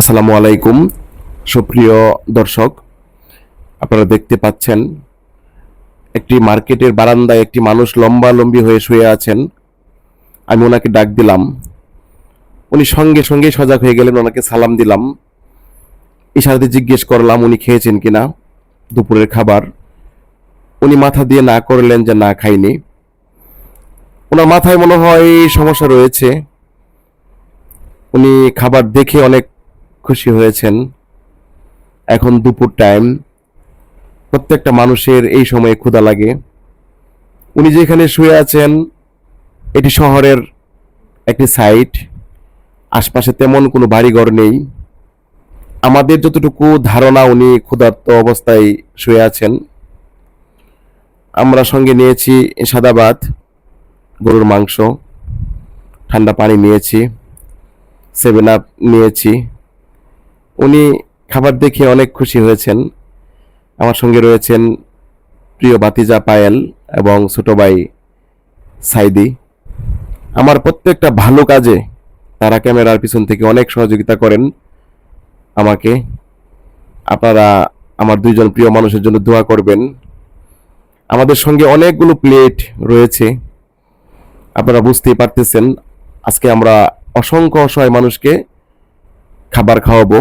আসসালামু আলাইকুম, সুপ্রিয় দর্শক। আপনারা দেখতে পাচ্ছেন, একটি মার্কেটের বারান্দায় একটি মানুষ লম্বা লম্বি হয়ে শুয়ে আছেন। আমি ওনাকে ডাক দিলাম। উনি সঙ্গে সঙ্গে সজাগ হয়ে গেলেন, ওনাকে সালাম দিলাম। ইশারাতে জিজ্ঞেস করলাম, উনি খেয়েছেন কিনা দুপুরের খাবার। উনি মাথা দিয়ে না করলেন যে না খাইনি। ওনার মাথায় মনে হয় সমস্যা রয়েছে। উনি খাবার দেখে অনেক খুশি হয়েছেন। এখন দুপুর টাইম প্রত্যেকটা মানুষের এই সময়ে ক্ষুধা লাগে। উনি যেখানে শুয়ে আছেন, এটি শহরের একটি সাইট আশপাশে তেমন কোনো বাড়িঘর নেই। আমাদের যতটুকু ধারণা, উনি ক্ষুধার্ত অবস্থায় শুয়ে আছেন। আমরা সঙ্গে নিয়েছি সাদা গরুর মাংস, ঠান্ডা পানি নিয়েছি সেভেন আপ নিয়েছি। উনি খাবার দেখে অনেক খুশি হয়েছেন। আমার সঙ্গে রয়েছেন প্রিয় বাতিজা পায়েল এবং ছোট ভাই সাইদি। আমার প্রত্যেকটা ভালো কাজে তারা ক্যামেরার পিছন থেকে অনেক সহযোগিতা করেন। আমাকে আপনারা আমার দুইজন প্রিয় মানুষের জন্য দোয়া করবেন। আমাদের সঙ্গে অনেকগুলো প্লেট রয়েছে। আপনারা বুঝতেই পারতেছেন, আজকে আমরা অসংখ্য অসহায় মানুষকে খাবার খাওয়াবো।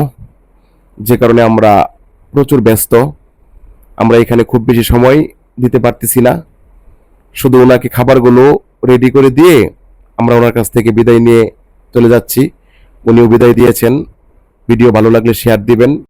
যে কারণে আমরা প্রচুর ব্যস্ত। আমরা এখানে খুব বেশি সময় দিতে পারতেছি না। শুধু ওনাকে খাবারগুলো রেডি করে দিয়ে আমরা ওনার কাছ থেকে বিদায় নিয়ে চলে যাচ্ছি। উনিও বিদায় দিয়েছেন। ভিডিও ভালো লাগলে শেয়ার দিবেন।